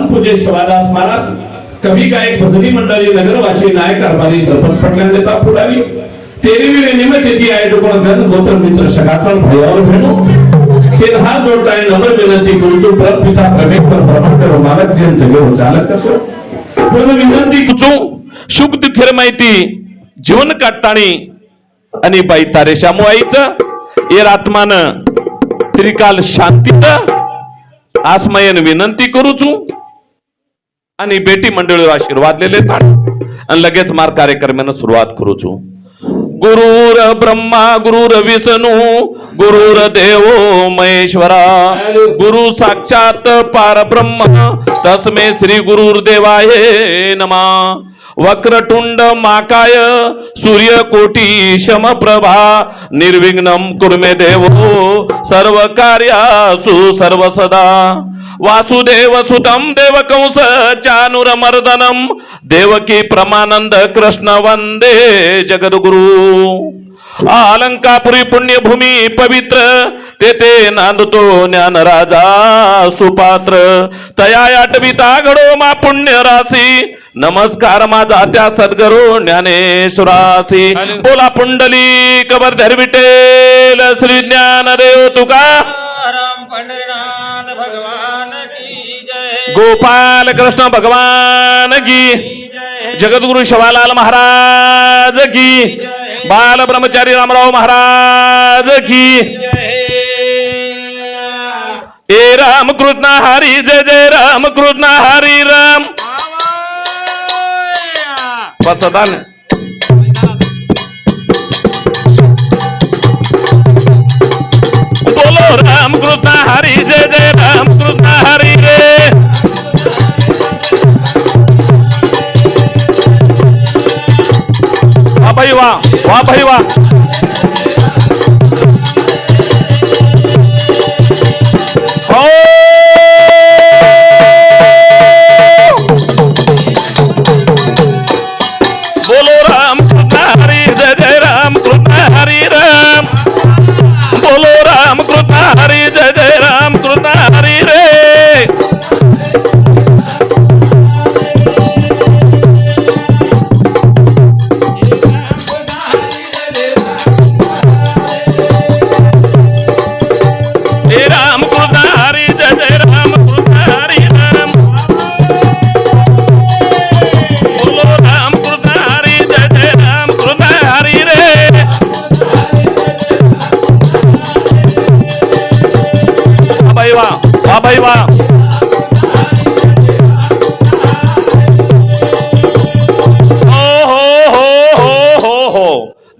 परम पूजे शिवादास महाराज कवी गायक भजनी मंडळी नगरवासी नायक कारभारी सरपंच पटल्याने फुलावी तेरवी निमित्त येथे आयोजक गण गोत्र मित्र सकाचा भयावर भेटू शेर हा जोडता आणि नम्र विनंती करू परमपिता परमेश्वर ब्रह्मांड मालक जे जगे चालक करतो पण विनंती कुचू शुक दुखेर माहिती जीवन काटताणी आणि बाई तारेशा मुआईच ये आत्मान त्रिकाल शांतीत आसमयन विनंती करूचू आणि बेटी मंडळीवर आशीर्वाद दिले आणि लगेच मार कार्यक्रमानं सुरुवात करूचू गुरुर ब्रह्मा गुरुर विष्णू गुरुर देव महेश्वरा गुरु साक्षात परब्रह्म तस्मे श्री गुरुर्देवाय नमा. वक्रतुंड माकाय सूर्य कोटी शम प्रभा निर्विघ्नम कुर्मे देवो सर्व कार्यासु सर्व सदा वासुदेव सुतम देवकंस चानुरमर्दनम देवकी प्रमानंद कृष्ण वंदे जगद्गुरु। अलंकापुरी पुण्यभूमी पवित्र तेथे नांदतो ज्ञान राजा सुपात्र। तया आठविता घडो मा पुण्य राशी नमस्कार माझा त्या सद्गुरु ज्ञानेश्वरासी बोला पुंडली कबर धरविटेल श्री ज्ञानदेव तुका। गोपाल कृष्ण भगवान की। जगद्गुरु शिवालाल महाराज की। बाल ब्रह्मचारी रामराव महाराज की। हे राम कृष्ण हरी जय जय राम कृष्ण हरी राम। पसदान बोलो राम कृष्ण हरी जय जय राम कृष्ण हरी रे। वा भाई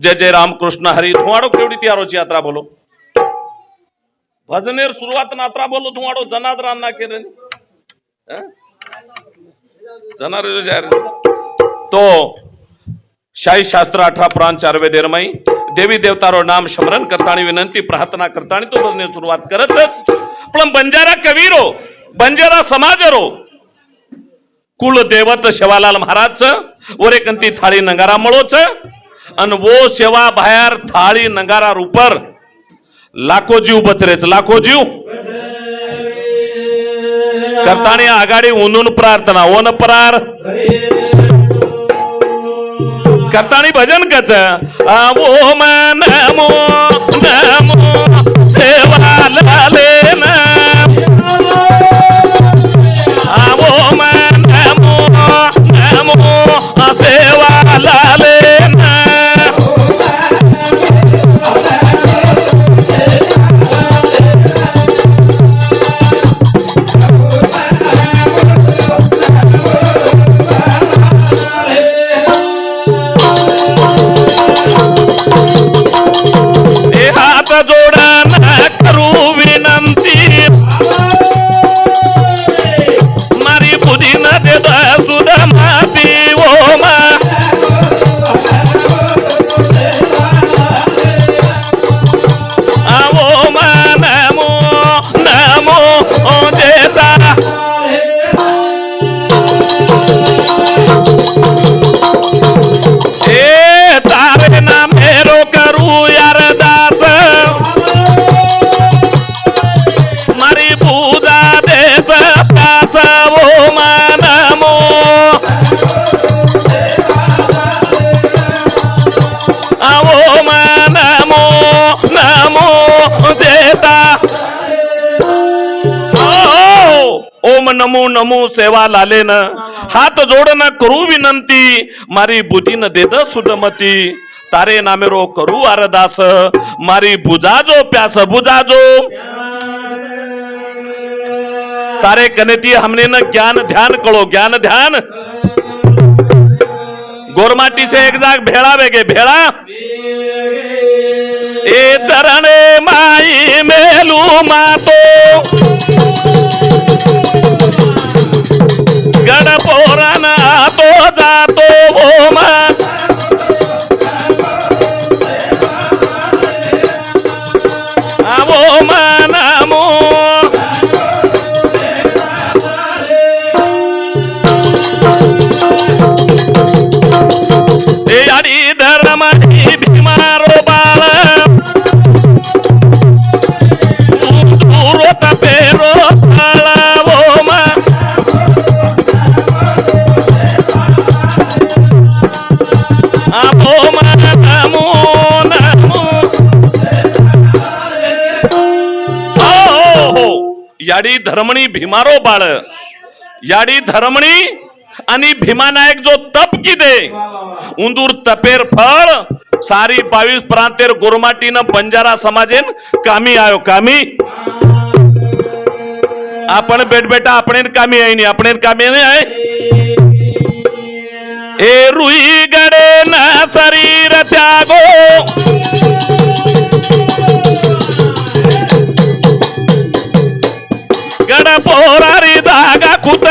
जय जय राम कृष्ण हरी धुवाडो केवढी ती आरोची यात्रा बोलो. भजनेर सुरुवात नात्रा बोलो धुवाडो जनाद रान्ना केरन जनार तो शाही शास्त्र अठरा पुराण चारवे देरमाई देवी देवतारो नाम स्मरण करता विनंती प्रार्थना करतानी तो भजने सुरुवात करतच पण बंजारा कवीरो बंजारा समाजरो कुल देवत शेवालाल महाराजच वरेकंती थाळी नंगारा अन वो सेवा बाहेर थाळी नंगारा रुपर लाखो जीव बचरेच लाखो जीव. करतानी आघाडी उनून प्रार्थना ओन परार. करतानी भजन कच आवो मन नमो सेवा नमो नमो सेवा लाले लालेन हात न करू विनंती. मारी बुद्धीन देद सुदमती. तारे नामेरो करू आरदास. मारी बुजाजो प्यास बुजाजो. तारे गणती हमने न ज्ञान ध्यान कळो ज्ञान ध्यान. गोरमाटी से एक जाग भेड़ा बेगे भेड़ा ए चरण माई मेलू मातो. గడపోరనా బోధాతో ఓమా. याडी धर्मणी भीमारो बाळ. याडी धर्मणी आणि भीमानायक जो तप दे उंदूर तपेर फळ सारी बावीस प्रांतेर गुरमाटीनं बंजारा समाजेन कामी आयो कामी. आपण बेट बेटा आपण कामी आहे नी आपण कामी नाही आहे? ए रुई गडे ना शरीर त्यागो. गड पोरारी जागा कुत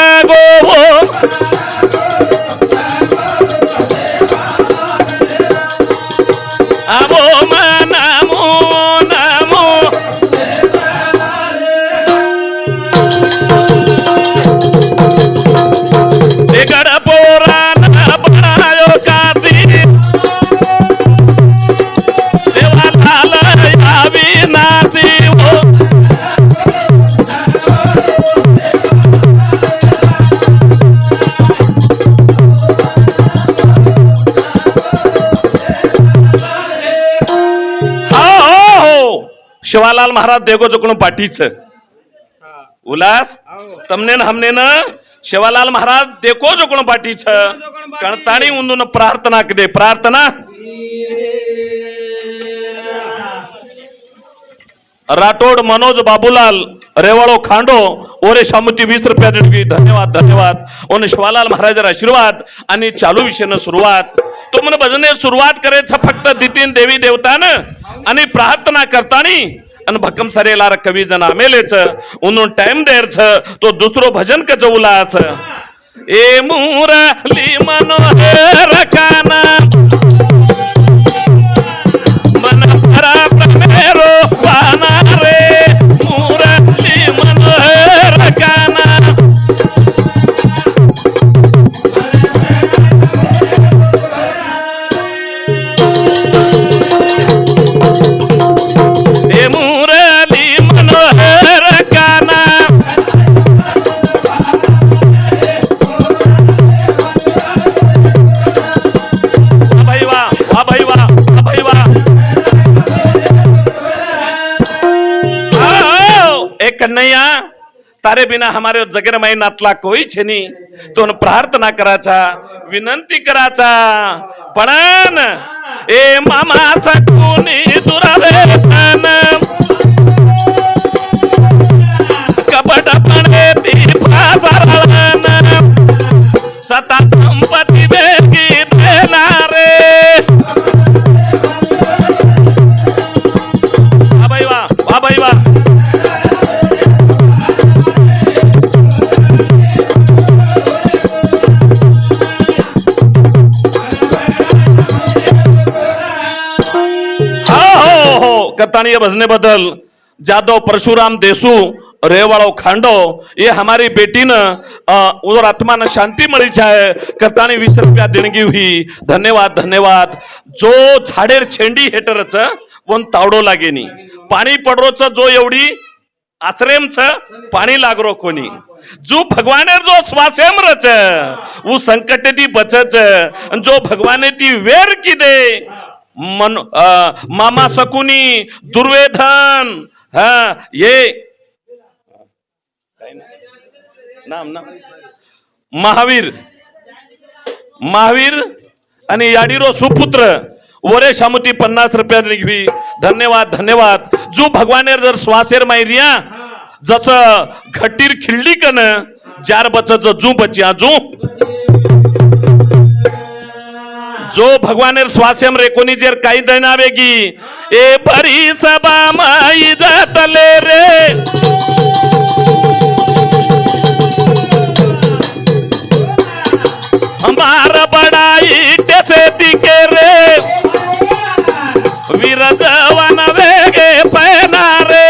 शिवालाल महाराज देगो उलास पाठीच. न हमने न शिवालाल महाराज देखो जोकडून पाठीच. कणताणी उंदून प्रार्थना किती प्रार्थना. राठोड मनोज बाबूलाल रेवाळो खांडो ओरे शामुची वीस रुपया देवी धन्यवाद धन्यवाद. ओन शिवालाल महाराज आशीर्वाद आणि चालू विषयनं सुरुवात. तो म्हण भजने सुरुवात करायचं फक्त दितीन देवी देवतानं. आणि प्रार्थना करतानी आणि भक्कम सरेलार कवी जन आमेलेच उन्हून टाइम देर छ तो दुसरो भजन क जवलास ए मुरली मनोहर काना. मन भरा प्रेमेरो पाना रे. तारे बिना हमारे जगेर नातला कोई छेनी। तो प्रार्थना कराचा विनंती कराचा। पण ए मामाचा कोणी कपट पणे ती पाजारण सता कतानीय भजने बदल जादव परशुराम देसू रेवाड़ो खांडो ये हमारी बेटी न उधर आत्मा न शांति मरी जाए करतानी वीस रुपया देणगी हुई. धन्यवाद धन्यवाद. जो झाडेर छेंडी हेटरच पण तावडो लागेनी. पाणी पडरोच जो एवढी आश्रमच पाणी लागरो कोणी. जो भगवाने जो स्वासेम रच वो संकट ती बचच. जो भगवाने ती वेर की दे मन अ, मामा सकुनी दुर्वेधन हा ये नाम? नाम महावीर महावीर आणि याडीरो सुपुत्र वरे शामुती पन्नास रुपया निघवी. धन्यवाद धन्यवाद. जो भगवानेर जर श्वासेर मायरिया जसं घटीर खिल्ली कन जार बच जू बचिया जू. जो भगवान स्वास्यम रे कोणी जेर काही दैनावेगी ए भरी सभा माई जातले रे. हमार बड़ाई टेसे तिके रे. विरजवान वेगे पैना रे.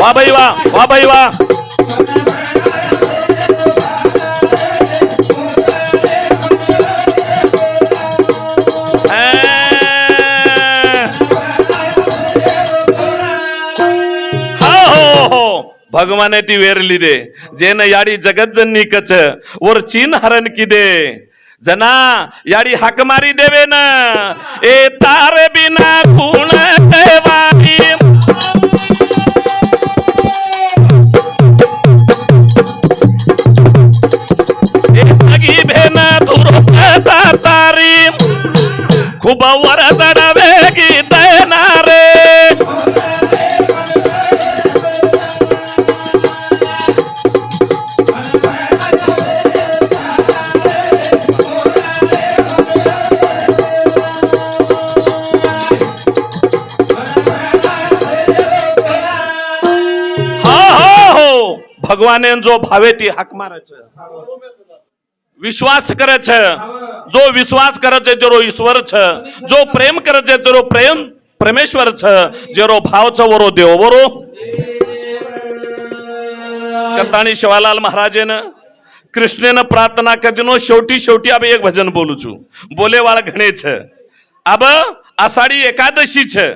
वा भाई वा वा भाई वा भगवान ती वेरली दे. जेन याडी जगत जननी कच वर चीन हरण की दे. जना याडी हाक मारी देवे न ए तार बिना कुण देवानी. ए सगी तारी. खूप वर चढवे ભગવાને જો ભાવે તે હાક મારે છે. વિશ્વાસ કરે છે. જો વિશ્વાસ કરે છે, જેરો ઈશ્વર છે. જો પ્રેમ કરે છે, જેરો પ્રેમ પરમેશ્વર છે. જેરો ભાવ છે, વરો દેવો વરો. કરતાણી શિવાલાલ મહારાજે ને કૃષ્ણને પ્રાર્થના કરતીનો શેવટી શેવટી આપણે એક ભજન બોલું છું. બોલેવાળા ઘણે છે. આબ આષાઢી એકાદશી છે.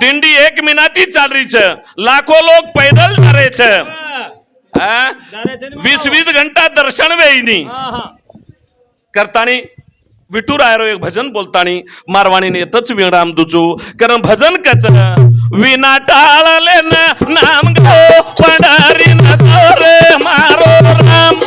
દિંડી એક મહિનાથી ચાલી છે. લાખો લોક પૈદલ ચરે છે. वीस वीस घंटा दर्शन वेईनी करतानी विठुरायरो एक भजन बोलतानी मारवाणीने येतच विराम दुचू कारण भजन कच विना टाळले न नाम गो पंढरी न मारो राम।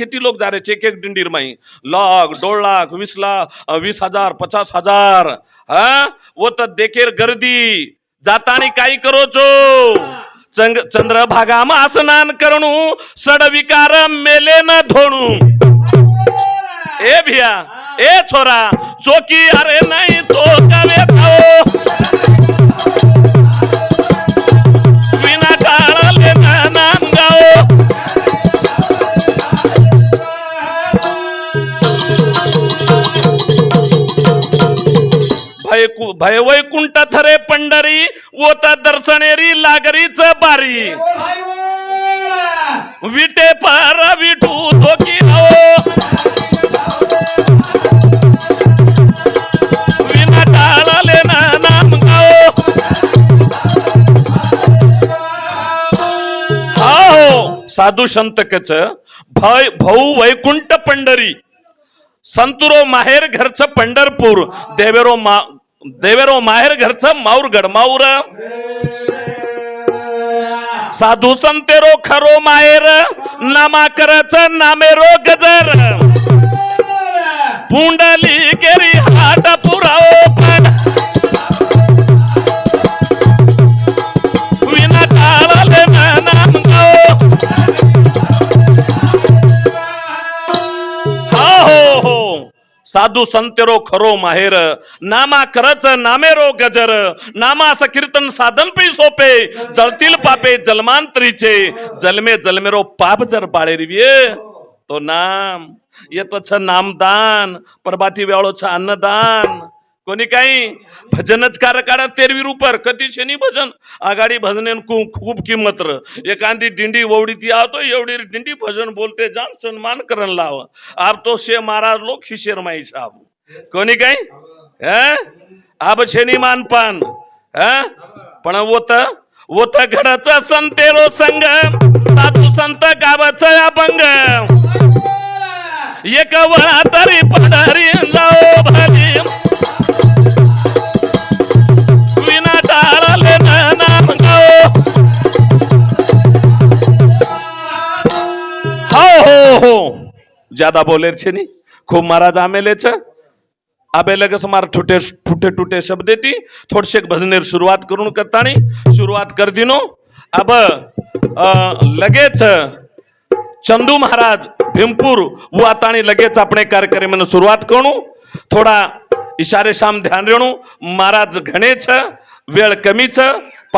खेती लोग जा रे? एक एक डिंडीर माई लाख दोन लाख वीस लाख बीस वीस हजार पचास हजार. हा? वो तर देखेर गर्दी. जातानी काही करो चो? चंग चंद्रभागा स्नान करणू. सडविकार मेले न धोणू. ए भिया ए छोरा चोकी अरे नाही तो भय वैकुंठ थरे पंढरी ओता दर्शनेरी लागरीच बारी. विटे पार विठू धोकी हो साधू संतकच. भय भाऊ वैकुंठ पंढरी. संतुरो माहेर घरचं पंढरपूर. देवेरो मा देवेरो माहेर घरचं माऊरगड माऊर. साधू संतेरो खरो माहेर नामाकरच नामेरो गजर. पुंडली गेरी हाट पुराओ पण. साधू संतेरो खरो माहेर नामा करच नामेरो गजर नामास कीर्तन साधन पै सोपे जळतील पापे जन्मांतरीचे जन्मे जन्मेरो पाप जर बाळेरिये तो नाम येतो छ नामदान प्रभाती वेळो छ अन्नदान कोणी काही भजनच कार तेरवी रुपर कधी शनी भजन? आघाडी भजने खूप खूप किंमत र. एखादी दिंडी ववडी ती आवतो एवढी दिंडी भजन बोलते जान सन्मान करण लाव. आप तो शे महाराज लोक खिशेर माई साहेब. कोणी काही? हं? आब छेनी मानपान हं? पण वत वत घडाचा संतेरो संग. साधू संत गावाचा अभंग एक वळा तरी पडारी जाओ भाजी ज्यादा बोले छे खूब महाराज आमे ले अबे आबे लगे मार ठुटे ठुटे टूटे शब्द देती थोड़े से भजने शुरुआत करून करतानी। शुरुआत कर दिनो। अब लगेच चंदू महाराज भीमपुर वो आतानी लगे अपने कार्यक्रम शुरुआत करू थोडा इशारे शाम ध्यान रेणु। महाराज घणे छ कमी छ।